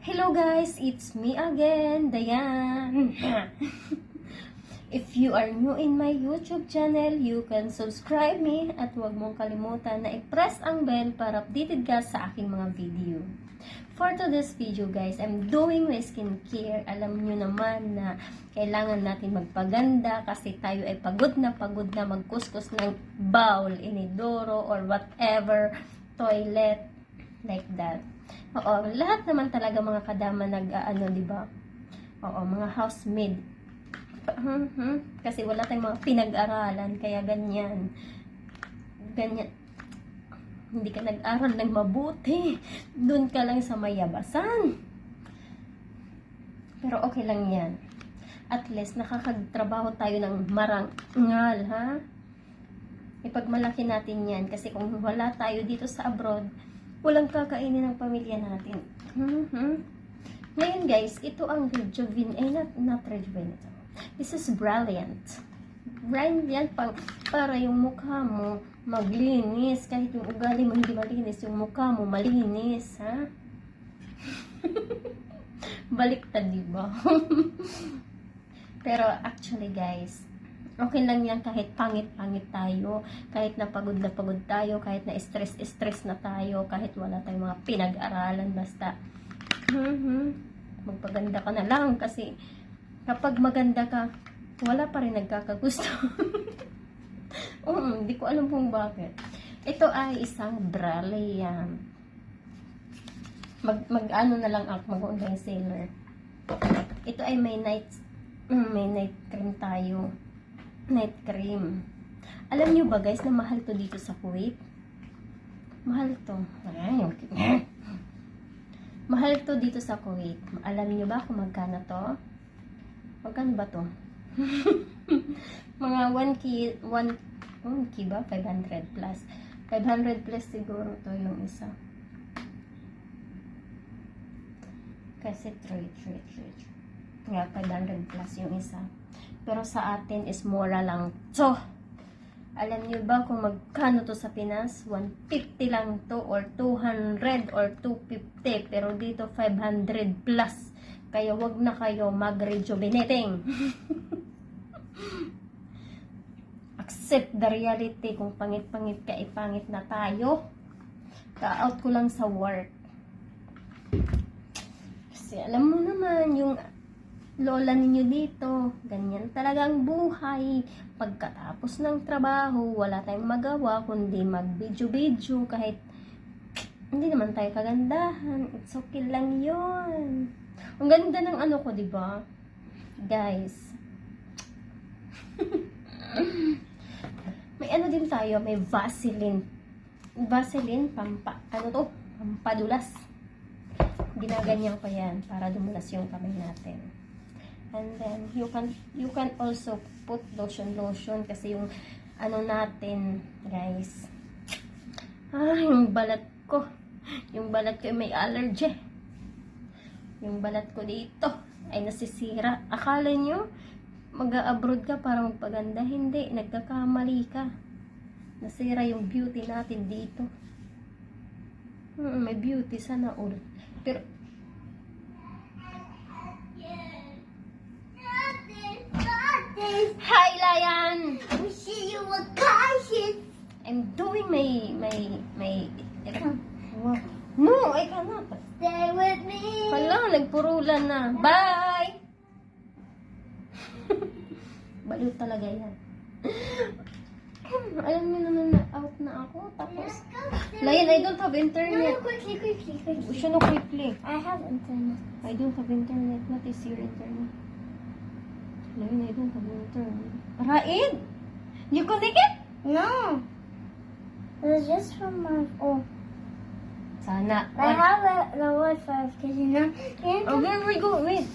Hello guys, it's me again, Dayan. If you are new in my YouTube channel, you can subscribe me at huwag mong kalimutan na i-press ang bell para updated ka sa aking mga video. For today's video guys, I'm doing my skincare. Alam nyo naman na kailangan natin magpaganda kasi tayo ay pagod na pagod na magkuskus ng bowl, inidoro, or whatever, toilet, like that. Oo, lahat naman talaga mga kadama nag-ano, di ba? Oo, mga housemaid. Mhm. Kasi wala tayong mga pinag-aralan, kaya ganyan. Ganyan. Hindi ka nag-aral ng mabuti. Doon ka lang sa mayabasan. Pero okay lang yan. At least, nakakagtrabaho tayo ng marangal, ha? Ipagmalaki natin yan. Kasi kung wala tayo dito sa abroad, walang kakainin ng pamilya natin. Mhm. Ngayon guys, ito ang Rejuven, eh not, not Rejuven ito. This is Brilliant. Brilliant pang, para yung mukha mo maglinis. Kahit yung ugali mo hindi malinis, yung mukha mo malinis, ha? Baliktad, di ba? Pero actually guys, okay lang yan kahit pangit-pangit tayo, kahit na pagod na pagod tayo, kahit na stress-stress na tayo, kahit wala tayong mga pinag-aralan, basta mhm, magpaganda ka na lang kasi kapag maganda ka, wala pa rin nagkakagusto. Oo, hindi ko alam kung bakit. Ito ay isang Brilliant. Mag, mag ano na lang ako, mag-online seller. Ito ay may night, mm, may night cream tayo. Night cream. Alam nyo ba guys na mahal to dito sa Kuwait? Mahal to. Mahal to dito sa Kuwait. Alam niyo ba kung magkano to? Magkano ba to? Mga 1 ki 1 1 ki ba? 500 plus. 500 plus siguro to yung isa. Kasi 3, 3, 3. Nga, 500 plus yung isa. Pero sa atin is mura lang to. Alam niyo ba kung magkano to sa Pinas? 150 lang to or 200 or 250. Pero dito 500 plus. Kaya wag na kayo mag-rejuvenating. Accept the reality. Kung pangit-pangit ka, ipangit na tayo. Ka-out ko lang sa work. Kasi alam mo naman, yung lola ninyo dito, ganyan talagang buhay. Pagkatapos ng trabaho, wala tayong magawa, kundi mag-video-video kahit hindi naman tayo kagandahan. It's okay lang yon. Ang ganda ng ano ko, di ba? Guys. may ano din tayo, may Vaseline. Vaseline, pampa, ano to? Pampadulas. Ginaganyan ko yan para dumulas yung kamay natin. And then, you can, you can also put lotion, lotion, kasi yung, ano natin, guys, ah, yung balat ko, yung balat ko may allergy. Yung balat ko dito, ay nasisira. Akala nyo, mag-abroad ka para magpaganda. Hindi, nagkakamali ka. Nasira yung beauty natin dito. Hmm, may beauty sana all. Pero, Hi, Layan! See you a cautious. I'm doing my, my, my. No, I cannot. Stay with me. Hala, nagpurulan na. Bye! Baliw talaga yan. Alam niyo naman na out na ako. Tapos, Layan, I don't have No, no, internet. quickly, quickly, quickly. Siya no quickly. I have internet. I don't have internet. What is your internet? Layan, I don't have internet. Raid! You connect it? No. It was just from my phone. Sana. I have a, the Wi-Fi because you know, you Oh, we go? Wait.